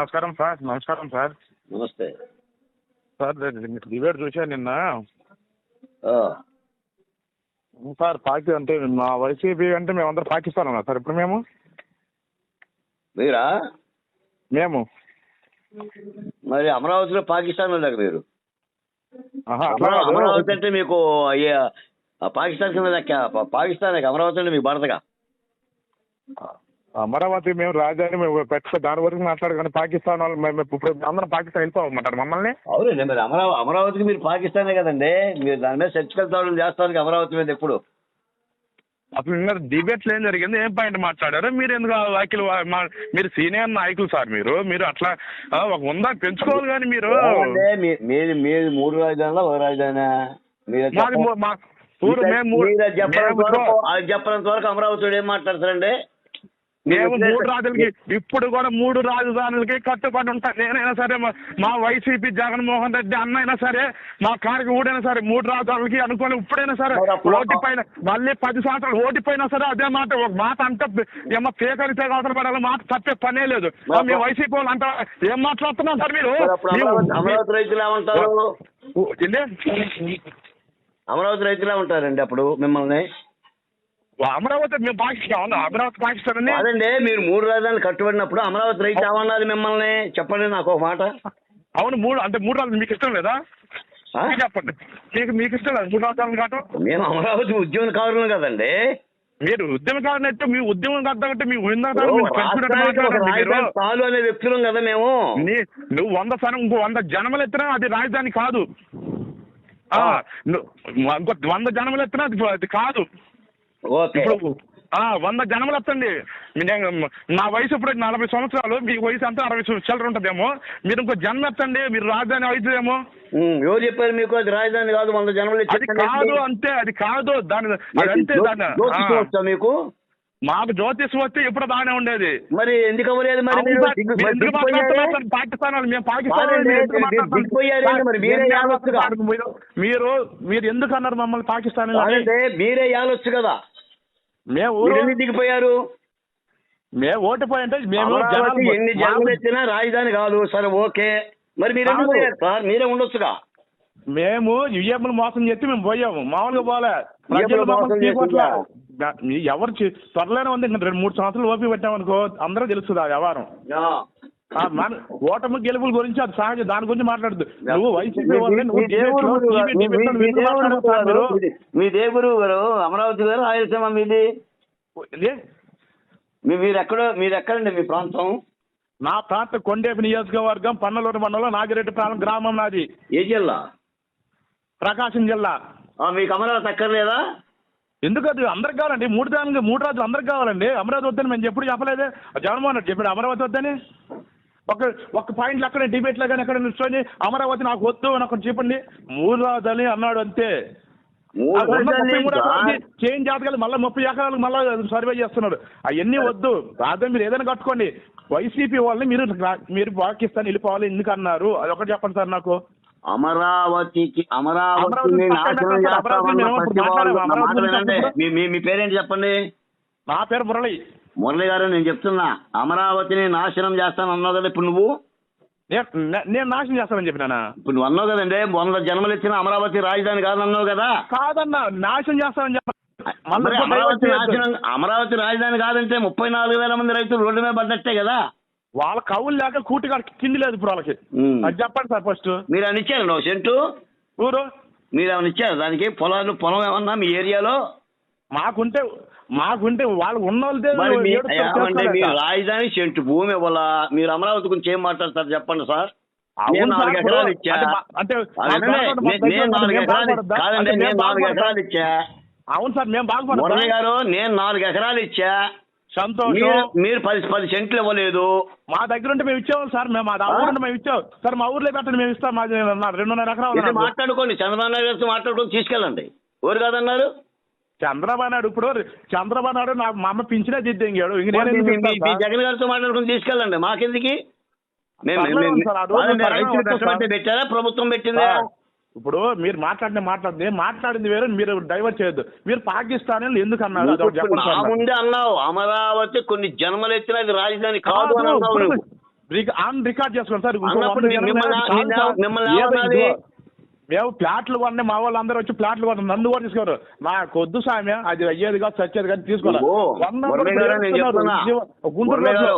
నమస్కారం సార్ నమస్కారం సార్. నమస్తే. సార్ డిబేట్ చూశాను నిన్న? ఆ, సార్ పాకి అంటే మా వైసీపీ అంటే మేమందరం పాకిస్తాన్ ఉన్నా సార్ ఇప్పుడు మేము? మీరా? మేము. మరి అమరావతిలో పాకిస్తాన్ లెక్క మీరు. అమరావతి అంటే మీకు పాకిస్తాన్ కింద లెక్క పాకిస్తాన్. అమరావతి అంటే మీకు పడతగా అమరావతి మేము రాజధాని మేము పెట్ట దాని వరకు మాట్లాడు కానీ పాకిస్తాన్ వాళ్ళు మేము ఇప్పుడు అందరం పాకిస్తాన్ వెళ్ళిపోమంటారు మమ్మల్ని. అవునండి మరి అమరావతి అమరావతికి మీరు పాకిస్తానే కదండి. మీరు దాని మీద చర్చకల్ తావడం చేస్తారు అమరావతి మీద ఎప్పుడు? అసలు నిన్న డిబేట్లు ఏం జరిగింది? ఏం పాయింట్ మాట్లాడారు? మీరు ఎందుకు ఆ వ్యాఖ్యలు మీరు సీనియర్ నాయకులు సార్ మీరు. మీరు అట్లా ఒక ఉందా పెంచుకోవాలి కానీ మీరు. ఏమంటే మీ- మీది మీది మూడు రాజధానిలో ఒక రాజధాని? మీరు మీరు చెప్పనంత వరకు అమరావతి ఏం మాట్లాడతారండి? మేము మూడు రాజులకి ఇప్పుడు కూడా మూడు రాజధానులకి కట్టుబడి ఉంటాం. నేనైనా సరే మా- వైసీపీ జగన్మోహన్ రెడ్డి అన్నైనా సరే మా కారికి ఊడైనా సరే మూడు రాజధానులకి అనుకోని ఇప్పుడైనా సరే ఓటు పైన మళ్ళీ పది సంవత్సరాలు ఓటు పైన సరే అదే మాట ఒక మాట అంటే ఏమో పేకరితే అవసరం పడాలి మాట తప్పే పనే లేదు. మీ వైసీపీ వాళ్ళు అంట ఏం మాట్లాడుతున్నారు సార్ మీరు? అమరావతి రైతులు ఏమంటారు? అమరావతి రైతులే ఉంటారండి అప్పుడు మిమ్మల్ని? అమరావతి మేము పాకిస్తాన్ అమరావతి పాకిస్తాన్ అని కాదండి మీరు మూడు రాజధానులు కట్టుబడినప్పుడు అమరావతి రైతు ఏమన్నది మిమ్మల్ని. చెప్పండి నాకు ఒక మాట. అవును మూడు అంటే మూడు రాజులు మీకు ఇష్టం లేదా? చెప్పండి. మీకు మీకు ఇష్టం లేదు మూడు రాజధానులు కావటం? మేము అమరావతి ఉద్యమకారులు కదండి. మీరు ఉద్యమకారులు అంటే మీ ఉద్యమం కద్దంటే మీ చాలు అనే వ్యక్తులం కదా మేము. నువ్వు వంద సనం ఇంకో వంద జనములు ఎత్తినా అది రాజధాని కాదు. ఇంకో వంద జనములు ఎత్తినా అది కాదు. ఓకే. ఇప్పుడు వంద జనములు నేను నా వయసు ఇప్పుడు నలభై సంవత్సరాలు మీ వయసు అంతా అరవై చిల్లర ఉంటుందేమో. మీరు ఇంకో జన్మ ఎత్తండి మీరు రాజధాని అవుతుందేమో. ఎవరు చెప్పారు మీకు? అది రాజధాని కాదు వంద జనములు అది కాదు అంతే అది కాదు దాని అంతే దాని మీకు? మాకు జ్యోతిషం వస్తే ఎప్పుడు బాగానే ఉండేది. మరి ఎందుకు అవ్వలేదు మరి? పాకిస్తాన్ మేము పాకిస్తాన్ మీరు మీరు ఎందుకు అన్నారు మమ్మల్ని పాకిస్తాన్ మీరే ఏలొచ్చు కదా. మేము దిగిపోయారు? మేము ఓటిపోయి అంటే మేము జనాలు- ఎన్ని జన్మలు ఎత్తినా రాజధాని కాదు సరే ఓకే. మరి మీరు సార్ మీరే ఉండొచ్చుగా? మేము యుఎంలు మోసం చేసి మేము పోయాము. మామూలుగా పోలే. ప్రజలు ఎవరు త్వరలోనే ఉంది. రెండు మూడు సంవత్సరాలు ఓపి పెట్టామనుకో అందరూ తెలుస్తుంది ఆ వ్యవహారం. మన ఓటమి గెలుపుల గురించి అది సహజం దాని గురించి మాట్లాడదు నువ్వు వైసీపీ మీ దేవుడు గారు, అమరావతి గారు రాయలసీమ మీది. మీరు ఎక్కడో మీరు ఎక్కడండి మీ ప్రాంతం? నా ప్రాంత కొండేపి నియోజకవర్గం పన్నలూరు మండలం నాగిరెడ్డి ప్రాంతం గ్రామం నాది. ఏ జిల్లా? ప్రకాశం జిల్లా. మీకు అమరావతి అక్కర్లేదా? ఎందుకు అది అందరికి కావాలండి? మూడు దానికి మూడు రాజులు అందరికి కావాలండి. అమరావతి వద్దని మేము ఎప్పుడు చెప్పలేదే. జగన్మోహన్ రెడ్డి చెప్పాడు అమరావతి వద్దని. ఒక ఒక పాయింట్లు అక్కడ డిబేట్లో కానీ అక్కడ నిల్చొని అమరావతి నాకు వద్దు అని ఒకటి చెప్పండి. రాజధాని అన్నాడు అంతే? చేంజ్ జాతకాలు మళ్ళీ ముప్పై ఎకరాలకు మళ్ళీ సర్వే చేస్తున్నారు. అవన్నీ వద్దు. రాజధాని మీరు ఏదైనా కట్టుకోండి. వైసీపీ వాళ్ళని మీరు మీరు పాకిస్తాన్ వెళ్ళిపోవాలి ఎందుకు అన్నారు అది ఒకటి చెప్పండి సార్ నాకు. అమరావతికి అమరావతి అమరావతి మీ పేరేంటి చెప్పండి? నా పేరు మురళి. మురళి గారు నేను చెప్తున్నా అమరావతిని నాశనం చేస్తాను అన్నావు కదా ఇప్పుడు నువ్వు? నేను నాశనం చేస్తానని చెప్పినానా ఇప్పుడు నువ్వు అన్నావు కదండి వంద జన్మలు ఇచ్చిన అమరావతి రాజధాని కాదన్నావు కదా? కాదన్నా నాశనం చేస్తానని చెప్ప అమరావతి. నాశనం అమరావతి రాజధాని కాదంటే ముప్పై నాలుగు వేల మంది రైతులు రోడ్డు మీద పడ్డట్టే కదా? వాళ్ళ కవులు లేక కూటిగా కింది లేదు ఇప్పుడు వాళ్ళకి. అది చెప్పండి సార్ ఫస్ట్ మీరు అని ఇచ్చారండి ఒక సెంటు? ఊరు? మీరు ఏమైనా ఇచ్చారు దానికి? పొలాలు పొలం ఏమన్నా మీ ఏరియాలో? మాకుంటే మాకుంటే వాళ్ళు ఉన్న వాళ్ళదే మరి మీ ఏడుస్తారు, ఏమంటే మీ చేసుకోలేక. రాజధాని సెంటు భూమి ఇవ్వాలా? మీరు అమరావతి గురించి ఏం మాట్లాడతారు చెప్పండి సార్? అవును నేను సార్, నాలుగు ఎకరాలు ఇచ్చా. నేను దగ్గర నాలుగు మేము ఎకరాలు బాగుపడద్దా? కాదండి అంటే నేను మేము నాలుగు బాగుపడద్దా? ఎకరాలు ఇచ్చా. అవును సార్ మేము మురళి బాగుపడతాం గారు నేను నాలుగు ఎకరాలు ఇచ్చా. సంతోషం. మీరు పది పది సెంట్లు ఇవ్వలేదు. మా దగ్గర ఉంటే మేము ఇచ్చాము సార్. మేము మా ఉంటే మేము ఇచ్చాం సార్ మా ఊర్లో పెట్టండి మేము ఇస్తాం. మాది రెండున్నర ఎకరాలు. మాట్లాడుకోండి. చంద్రబాబు నాయుడు గారితో మాట్లాడుకొని తీసుకెళ్ళండి. ఎవరు కాదన్నారు? చంద్రబాబు నాయుడు ఇప్పుడు చంద్రబాబు నాయుడు నా మా అమ్మ పింఛనే దిద్దింగాడు ఇంక నేను? జగన్ గారితో మాట్లాడుకొని తీసుకెళ్ళండి. మాకెందుకు? పెట్టారా? ప్రభుత్వం పెట్టిందా? ఇప్పుడు మీరు మాట్లాడిన మాట్లాడింది మాట్లాడింది వేరే మీరు డైవర్ట్ చేయొద్దు. మీరు పాకిస్తాన్ ఎందుకు అన్నారు. ముందే అన్నావు. అమరావతి కొన్ని జన్మలు ఎత్తిన అది రాజధాని కాదు ఆన్ రికార్డ్ చేసుకోండి సార్. మిమ్మల్ని- మేము ప్లాట్లు కొన్న మా వాళ్ళు అందరూ వచ్చి ప్లాట్లు కొన్న నన్ను కూడా తీసుకోరు నాకు వద్దు సామె అది అయ్యేది కాదు మురళి గారు, రోడ్లో.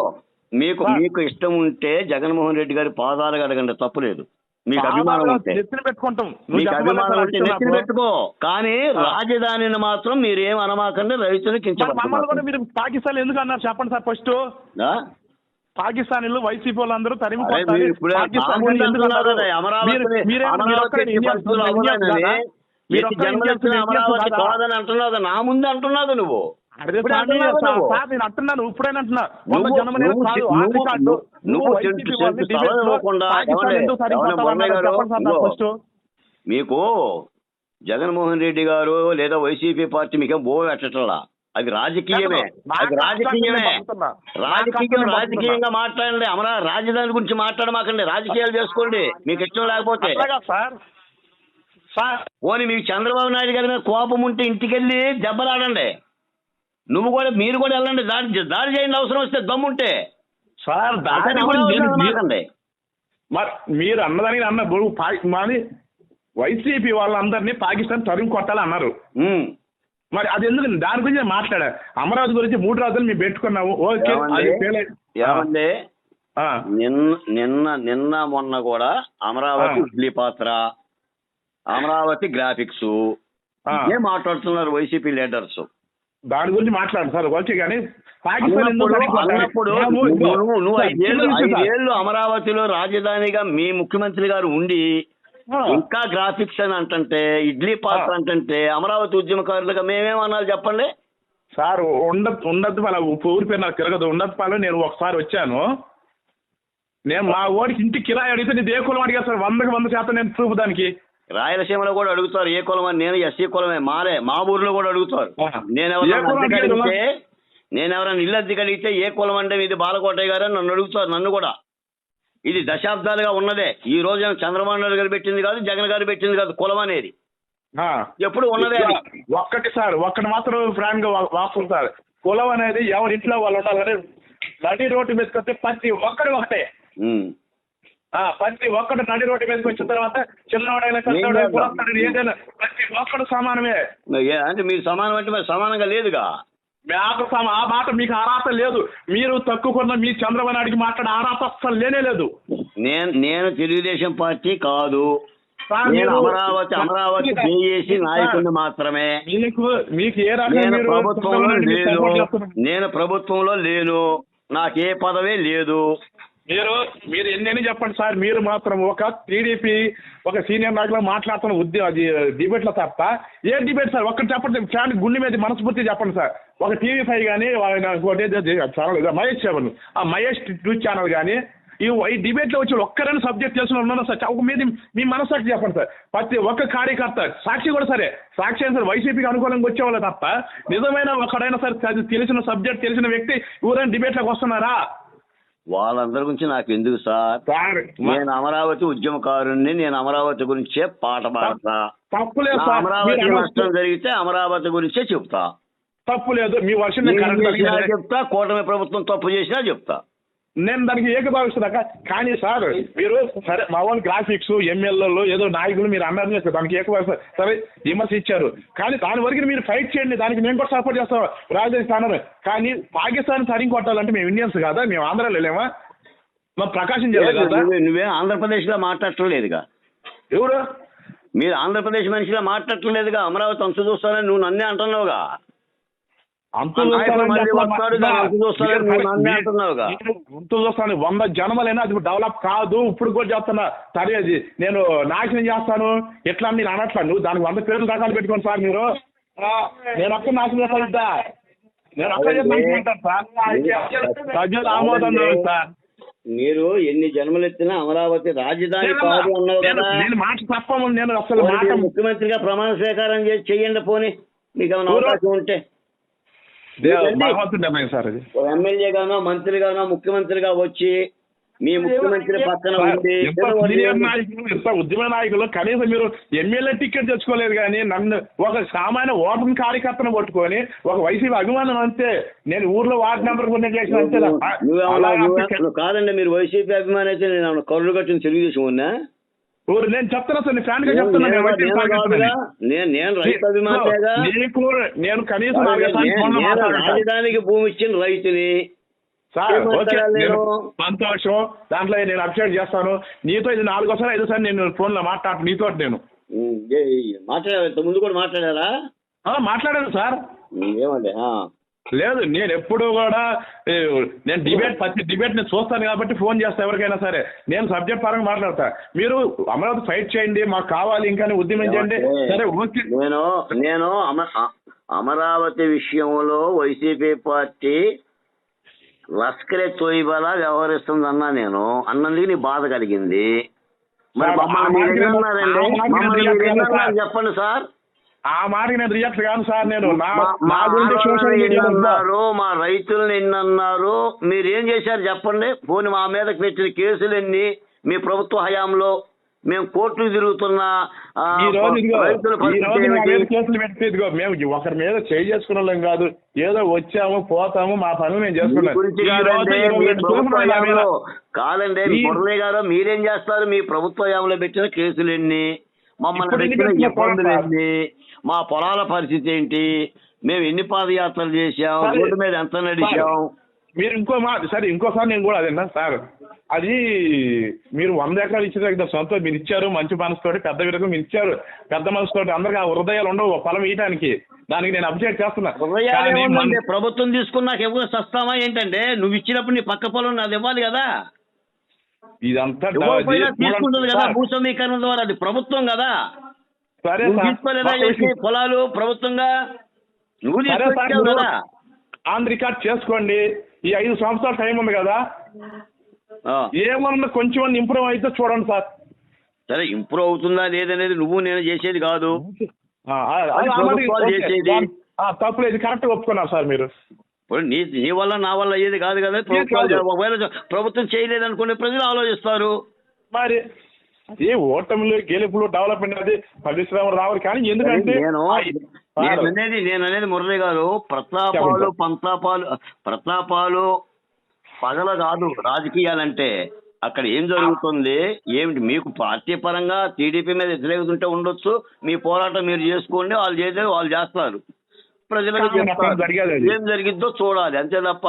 మీకు. మీకు ఇష్టం ఉంటే జగన్మోహన్ రెడ్డి గారి పాదాలు అడగండి తప్పులేదు మీకు అభిమానం ఉంటే. పెట్టుకుంటాం. మీకు అభిమానం ఉంటే నెత్తిన. పెట్టుకో. కానీ. రాజధానిని మాత్రం మీరేం అనమాకండి రైతులు కించబడుతున్నారు మీరు పాకిస్తాన్ ఎందుకు అన్నారు? చెప్పండి సార్ ఫస్ట్? పాకిస్తానీలు వైసీపీ వాళ్ళందరూ తరిమి పాకిస్తాన్ అంటున్నావు నా ముందు అంటున్నావు నువ్వు. అదే సార్ నేను అంటున్నాను ఇప్పుడైనా అంటున్నా. వంద నువ్వు- కాదు పాకిస్తాన్. ఫస్ట్. మీకు జగన్మోహన్ రెడ్డి గారు లేదా వైసీపీ పార్టీ మీకేం బో పెట్టట్లా అది రాజకీయమే. అది రాజకీయమే. రాజకీయం రాజకీయంగా మాట్లాడండి. అమరా రాజధాని గురించి మాట్లాడమాకండి. రాజకీయాలు చేసుకోండి. మీకు ఇష్టం లేకపోతే. అట్లాగా సార్. సార్. పోనీ మీకు చంద్రబాబు నాయుడు గారి మీద కోపం ఉంటే ఇంటికెళ్ళి దెబ్బలాడండి. నువ్వు కూడా మీరు కూడా వెళ్ళండి. దాడి దాడి చేయండి అవసరం వస్తే దమ్ముంటే. సార్ నేను- మీరు-. మరి అన్నదానికి అన్న మాది వైసీపీ వాళ్ళందరినీ పాకిస్తాన్ తరిమి కొట్టాలి అన్నారు ఉమ్. మరి అది ఎందుకు దాని గురించి మాట్లాడా అమరావతి గురించి మూడు రాజులు మేము పెట్టుకున్నాము ఓకే ఏమండి? నిన్న నిన్న నిన్న మొన్న కూడా అమరావతి. ఇడ్లీ పాత్ర అమరావతి గ్రాఫిక్స్. ఇదే మాట్లాడుతున్నారు వైసీపీ లీడర్స్ దాని గురించి మాట్లాడు సార్ వచ్చి కానీ అన్నప్పుడు నువ్వు ఐదేళ్ళు అమరావతిలో రాజధానిగా మీ ముఖ్యమంత్రి గారు ఉండి. ఇంకా గ్రాఫిక్స్ అని అంటుంటే ఇడ్లీ పాత్ర ఆ. అంటుంటే అమరావతి ఉద్యమకారులుగా మేమేమన్నారు చెప్పండి? సార్ ఉండదు ఉండదు వాళ్ళ ఊరి పేరు నాకు తిరగదు ఉండదు నేను ఒకసారి వచ్చాను. నేను మా ఓడికి ఇంటి కిరాయి అడిగితే నీది ఏ కులం అడిగా సార్? వందకి వంద శాతం నేను ప్రూఫ్ దానికి. రాయలసీమలో కూడా అడుగుతారు ఏ కులం అని? నేను ఎస్సీ కులమే మారే మా ఊర్లో కూడా అడుగుతారు. నేను ఎవరైనా నేను ఎవరైనా ఇల్లు అద్దెకి అడిగితే ఏ కులం అంటే ఇది బాలకోటయ్య గారు? అని నన్ను అడుగుతారు నన్ను కూడా. ఇది దశాబ్దాలుగా ఉన్నదే. ఈ రోజు చంద్రబాబు నాయుడు గారు పెట్టింది కాదు జగన్ గారు పెట్టింది కాదు కులం అనేది. ఎప్పుడు ఉన్నదే ఒక్కటి సార్ ఒక్కటి మాత్రం ఫ్రాంక్గా వాస్తుంది సార్. కులం అనేది ఎవరి ఇంట్లో వాళ్ళు ఉండాలి కానీ నడి రోడ్డు మీదకి వస్తే ప్రతి ఒక్కడు ఒకటే. ప్రతి ఒక్కడు నడి రోడ్డు మీదకి వచ్చిన తర్వాత చిన్నవాడైనా ఏదైనా ప్రతి ఒక్కడు సమానమే. అంటే మీరు సమానం అంటే మరి సమానంగా లేదుగా. సమ- ఆ మాట మీకు అర్హత లేదు. మీరు తక్కువ కొన్న మీ చంద్రబాబు నాయుడికి మాట్లాడే అర్హత అస్సలు లేనే లేదు. నేను నేను తెలుగుదేశం పార్టీ కాదు. నేను మీరు- అమరావతి అమరావతి జేఏసీ నాయకుడిని మాత్రమే. మీకు మీకు ఏ ప్రభుత్వంలో లేను? నేను ప్రభుత్వంలో లేను. నాకు ఏ పదవి లేదు. మీరు మీరు ఎన్నెన్ని చెప్పండి సార్ మీరు మాత్రం ఒక టీడీపీ ఒక సీనియర్ నాయకులు మాట్లాడుతున్న ఉద్యమ అది డిబేట్లో తప్ప ఏ డిబేట్ సార్? ఒక్కటి చెప్పండి ఫ్యాన్ గుండె మీద మనస్ఫూర్తి చెప్పండి సార్. ఒక టీవీ ఫైవ్ కానీ ఇంకోటి ఛానల్ మహేష్ సెవెన్ ఆ మహేష్ న్యూస్ ఛానల్ కానీ ఈ ఈ డిబేట్లో వచ్చి ఒక్కరైనా సబ్జెక్ట్ చేసిన ఉన్నారా సార్? ఒక మీద మీ మనసాక్షి చెప్పండి సార్. ప్రతి ఒక్క కార్యకర్త సాక్షి కూడా సరే. సాక్షి అయినా సార్ వైసీపీకి అనుకూలంగా వచ్చేవాళ్ళు తప్ప నిజమైన ఒకడైనా సరే అది తెలిసిన సబ్జెక్ట్ తెలిసిన వ్యక్తి ఎవరైనా డిబేట్లోకి వస్తున్నారా? వాళ్ళందరి గురించి నాకు ఎందుకు సార్ నేను అమరావతి ఉద్యమకారుణ్ణి నేను అమరావతి గురించే పాట పాడతా. అమరావతి మీరు నష్టం. జరిగితే అమరావతి గురించే చెప్తా. తప్పు లేదు. మీ వర్షం చెప్తా కూటమి ప్రభుత్వం తప్పు చేసినా చెప్తా. నేను దానికి ఏకభావిస్తున్నా కానీ సార్ మీరు సరే మా వాళ్ళు గ్రాఫిక్స్ ఎమ్మెల్యేలు ఏదో నాయకులు మీరు అన్నారు కదా, దానికి ఏకభావిస్తారు సరే విమర్శ ఇచ్చారు. కానీ దాని వరకు మీరు ఫైట్ చేయండి దానికి మేము కూడా సపోర్ట్ చేస్తాం రాజధాని స్థానం కానీ పాకిస్తాన్ సరిగ్గా కొట్టాలంటే మేము ఇండియన్స్ కాదా? మేము ఆంధ్రాలో లేమా? మా ప్రకాశం జిల్లా కదా? నువ్వే- ఆంధ్రప్రదేశ్లో మాట్లాడట్లేదుగా ఎవరు? మీరు ఆంధ్రప్రదేశ్ మనిషిగా మాట్లాడట్లేదుగా అమరావతి అంచు చూస్తానని నువ్వు నన్నే అంటున్నావుగా. అంత ఆ నాయకుడు మళ్ళీ వస్తాడు, దాన్ని అంతు చూస్తాడని నువ్వు నన్నే అంటున్నావుగా. అంత చూస్తాను వంద జన్మలైనా అది డెవలప్ కాదు ఇప్పుడు కూడా చేస్తున్నా. సరే అది నేను నాశనం చేస్తాను. ఎట్లా నేను అనట్లా నువ్వు దానికి వంద పేర్లు రకాలు పెట్టుకోండి సార్ మీరు. నేను అక్కడ నాశనం చేస్తాను ఇద్దా. నేను అక్కడ సార్. ఆమోదం సార్. మీరు ఎన్ని జన్మలు ఎత్తినా అమరావతి రాజధాని కాదు నేను- నేను మాట తప్పము నేను అసలు ముఖ్యమంత్రిగా ప్రమాణ స్వీకారం చేసి చెయ్యండి పోనీ. మీకు ఏమైనా? అవకాశం ఉంటే భగవంతుడు నిర్ణయం సార్ అది ఒక ఎమ్మెల్యే గానో మంత్రి గానో ముఖ్యమంత్రిగా వచ్చి మీ ముఖ్యమంత్రి పక్కన ఉద్యమ నాయకులు కనీసం మీరు ఎమ్మెల్యే టికెట్ తెచ్చుకోలేదు కానీ నన్ను ఒక సామాన్య ఓటర్ కార్యకర్తను పట్టుకొని ఒక వైసీపీ అభిమానం అంతే. నేను ఊర్లో వార్డు నెంబర్ కొన్ని చేసిన అంతే కాదండి మీరు వైసీపీ అభిమాని అయితే నేను కరుడు కట్టిన తెలుగుదేశం ఉన్నా ఊరు నేను చెప్తున్నా సార్ నేను ఫ్యాన్గా నేను చెప్తున్నా నేను రైతు అభిమానిగా నీకు నేను కనీసం. రాజధానికి భూమి ఇచ్చిన రైతుని. Sir okay? సంతోషం. దాంట్లో నేను అప్డేట్ చేస్తాను. నీతో ఇది నాలుగోసారి ఐదు సార్ నేను ఫోన్లో మాట్లాడు నీతో నేను. మాట్లాడారు ముందు కూడా మాట్లాడారా? మాట్లాడాను సార్. ఏమండి. లేదు నేను ఎప్పుడు కూడా నేను డిబేట్ ప్రతి డిబేట్ నేను చూస్తాను కాబట్టి ఫోన్ చేస్తా ఎవరికైనా సరే. నేను సబ్జెక్ట్ పరంగా మాట్లాడతా. మీరు అమరావతి ఫైట్ చేయండి మాకు కావాలి ఇంకా ఉద్యమించండి. ఏమంటే, సరే ఓకే. నేను నేను అమరావతి విషయంలో వైసీపీ పార్టీ లష్కరే తోయిబాలా వ్యవహరిస్తుందన్నా నేను. అన్నందుకు నీ బాధ కలిగింది. మరి మమ్మల్ని చెప్పండి సార్. ఆ మాటకి నేను రియాక్ట్ కాను సార్ నేను. నా మా- గురించి సోషల్ మీడియా అన్నారు మా రైతులను ఎన్ని అన్నారు మీరు ఏం చేశారు చెప్పండి? పోనీ మా మీద పెట్టిన కేసులు ఎన్ని? మీ ప్రభుత్వ హయాంలో మేము కోర్టుకు తిరుగుతున్న రైతుల కేసులు పెట్టి ఇదిగో మేము ఒకరి మీద చేయి చేసుకున్న కాదు. ఏదో వచ్చాము పోతాము మా పనులు మేము చేసుకున్నాం. కాదండి మురళి గారు మీరేం చేస్తారు? మీ ప్రభుత్వ హయాంలో పెట్టిన కేసులు ఎన్ని? మమ్మల్ని పెట్టిన ఇబ్బందులు? ఎన్ని మా పొలాల పరిస్థితి ఏంటి? మేము ఎన్ని పాదయాత్రలు చేశాం? సరే. రోడ్డు మీద ఎంత నడిచాం? మీరు ఇంకో మా సరే ఇంకోసారి నేను కూడా అదేనా? సార్ అది మీరు వంద ఎకరాలు ఇచ్చిన దగ్గర సొంత మీరు ఇచ్చారు మంచి మనసుతోటి పెద్ద విధంగా మీరు ఇచ్చారు పెద్ద మనసుతోటి అందరికి ఆ హృదయాలు ఉండవు పొలం ఇయటానికి దానికి నేను అప్డేట్ చేస్తున్నా. ప్రభుత్వం తీసుకున్నాక ఎవరు సస్తామా ఏంటంటే? నువ్వు ఇచ్చినప్పుడు నీ పక్క పొలం నాది ఇవ్వాలి కదా. ఇదంతా తీసుకుంటుంది కదా ద్వారా అది ప్రభుత్వం కదా. సరే తీసుకోలేదా. పొలాలు ప్రభుత్వంగా? నువ్వు మీరు కదా. ఆన్ రికార్డ్ చేసుకోండి. ఈ ఐదు సంవత్సరాల టైం ఉంది కదా. ఏమన్నా కొంచెం ఇంప్రూవ్ అయితే చూడండి సార్. సరే ఇంప్రూవ్ అవుతుందా లేదనేది నువ్వు నేను చేసేది కాదు. చేసేది. తప్పులేదు. కరెక్ట్ ఒప్పుకున్నారు సార్ మీరు. నీ నీ వల్ల నా వల్ల అయ్యేది కాదు కదా? ప్రభుత్వాలు. ఒకవేళ ప్రభుత్వం చేయలేదనుకునే ప్రజలు ఆలోచిస్తారు. మరి ఏ ఓటములు గెలుపులు డెవలప్మెంట్ అది పరిశ్రమ రావాలి కానీ ఎందుకంటే నేను నేను అనేది నేను అనేది మురళి గారు ప్రతాపాలు. పంతాపాలు ప్రతాపాలు పగల కాదు రాజకీయాలంటే అక్కడ ఏం జరుగుతుంది? ఏమిటి? మీకు పార్టీ పరంగా టీడీపీ మీద వ్యతిరేకత ఉంటే ఉండొచ్చు మీ పోరాటం మీరు చేసుకోండి వాళ్ళు చేసేది వాళ్ళు చేస్తారు. ప్రజలకు చెప్తారు జరిగేది. ఏం జరిగిద్దో చూడాలి. అంతే తప్ప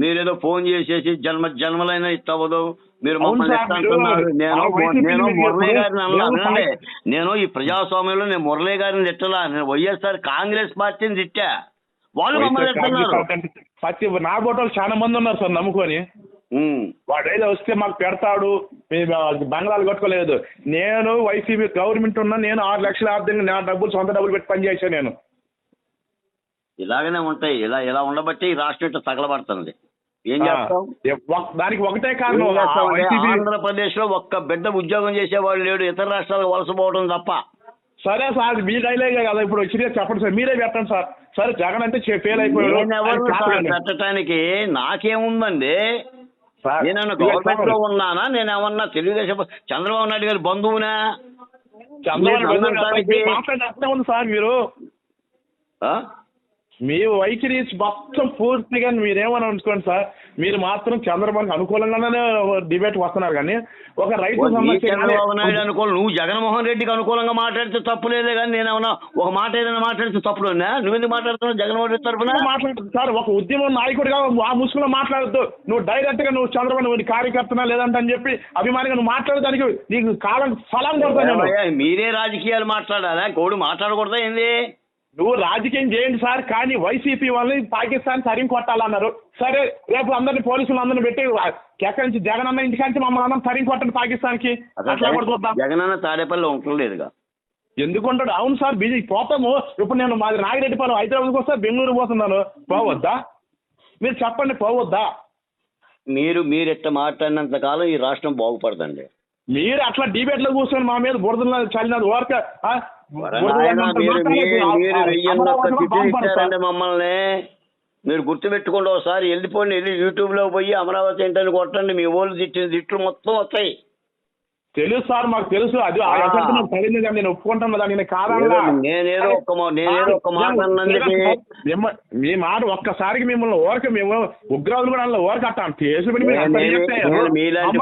మీరేదో ఫోన్ చేసేసి జన్మ జన్మలైనా ఇట్టవదు మీరు మమ్మల్ని అంటున్నారు? నేను నేను మీరు మురళీ గారిని అన్నా నేను ఈ ప్రజాస్వామ్యంలో నేను మురళీ గారిని తిట్టలా. నేను వైఎస్ఆర్ కాంగ్రెస్ పార్టీని తిట్టా. వాళ్ళు మమ్మల్ని తిట్టున్నారు ప్రతి నా ఫోటోలు చాలా మంది ఉన్నారు సార్ నమ్ముకొని. వాడు ఏదో వస్తే మాకు పెడతాడు. మేము బంగ్లాలు కట్టుకోలేదు. నేను వైసీపీ గవర్నమెంట్ ఉన్నా నేను ఆరు లక్షల ఆర్థిక నా డబ్బులు సొంత డబ్బులు పెట్టి పనిచేసాను నేను. ఇలాగనే ఉంటాయి. ఇలా ఇలా ఉండబట్టి ఈ రాష్ట్రం ఇట్లా తగలబడుతుంది ఏం చేస్తాం? దానికి ఒకటే కారణం ఆంధ్రప్రదేశ్లో ఒక్క బిడ్డ ఉద్యోగం చేసేవాడు లేడు. ఇతర రాష్ట్రాలకు వలసపోవడం తప్ప. సరే సార్ మీ డైలాగే కదా. ఇప్పుడు సీరియస్ చెప్పండి సార్. మీరే పెట్టండి సార్. సరే జగన్ అంటే ఫెయిల్ అయిపోయాడు. నేను. పెట్టడానికి నాకేముందండి? ఇదిగో గవర్నమెంట్లో ఉన్నానా? నేను ఏమన్నా తెలుగుదేశం చంద్రబాబు నాయుడు గారి బంధువునా? చంద్రబాబు నేను నాయుడు సార్ మీరు. ఆ? మీ వైఖరి మొత్తం పూర్తిగా మీరేమని అనుకోండి సార్ మీరు మాత్రం చంద్రబాబుకి అనుకూలంగానే డిబేట్ వస్తున్నారు కానీ ఒక రైతు సమస్య చంద్రబాబు అనుకూలం నువ్వు జగన్మోహన్ రెడ్డికి అనుకూలంగా మాట్లాడితే తప్పు లేదే కానీ నేను ఏమన్నా ఒక మాట ఏదైనా మాట్లాడితే తప్పుడు నువ్వెందుకు మాట్లాడుతున్నావు జగన్మోహన్ రెడ్డి తరఫున మాట్లాడుతుంది సార్? ఒక ఉద్యమం నాయకుడిగా ఆ ముసుగులో మాట్లాడద్దు. నువ్వు డైరెక్ట్గా నువ్వు చంద్రబాబు నాయుడు కార్యకర్తనా లేదంటే అని చెప్పి అభిమానిగా నువ్వు మాట్లాడడానికి నీకు కాలం ఫలం కొడతాను మీరే రాజకీయాలు మాట్లాడాలా? గోడు మాట్లాడకూడదా ఏంది? నువ్వు రాజకీయం చేయండి సార్ కానీ వైసీపీ వాళ్ళని పాకిస్తాన్ తరిమి కొట్టాలన్నారు. సరే రేపు అందరిని పోలీసులు అందరిని పెట్టి ఎక్కడి నుంచి జగన్ అన్న ఇంటికాంచి మమ్మల్ని అందరం తరిమి కొట్టండి పాకిస్తాన్కి జగన్ అన్న తాడేపల్లి ఉండలేదుగా ఎందుకుంటాడు? అవును సార్ బిజీ పోతాము. ఇప్పుడు నేను మాది నాగిరెడ్డిపాలెం హైదరాబాద్కి వస్తే బెంగళూరు పోతున్నాను. పోవద్దా? మీరు చెప్పండి పోవద్దా? మీరు మీరు ఇట్ట మాట్లాడినంత కాలం ఈ రాష్ట్రం బాగుపడదండి. మీరు అట్లా డిబేట్లో కూర్చొని మా మీద బురదలో చల్లినది ఓరక బురద మమ్మల్ని మీరు గుర్తుపెట్టుకోండి ఒకసారి. వెళ్ళిపోండి వెళ్ళి యూట్యూబ్లో పోయి అమరావతి ఏంటని కొట్టండి. మీ ఓళ్ళు తిట్టిన తిట్లు మొత్తం వస్తాయి. తెలుసు సార్ మాకు తెలుసు. అది ఆ ఆ. ఎఫెక్ట్ నాకు తగిలింది కానీ నేను ఒప్పుకుంటాను దాన్ని నేను కాదనలా ఏదో- నేనేదో ఒక్క మా- నేనేదో ఒక్క మాట అన్నందుకు మీ మాట ఒక్కసారికి మిమ్మల్ని ఓరక మేము ఉగ్రవాదులు కూడా అందులో కేసు పెట్టి మీరు నేను- ఎంత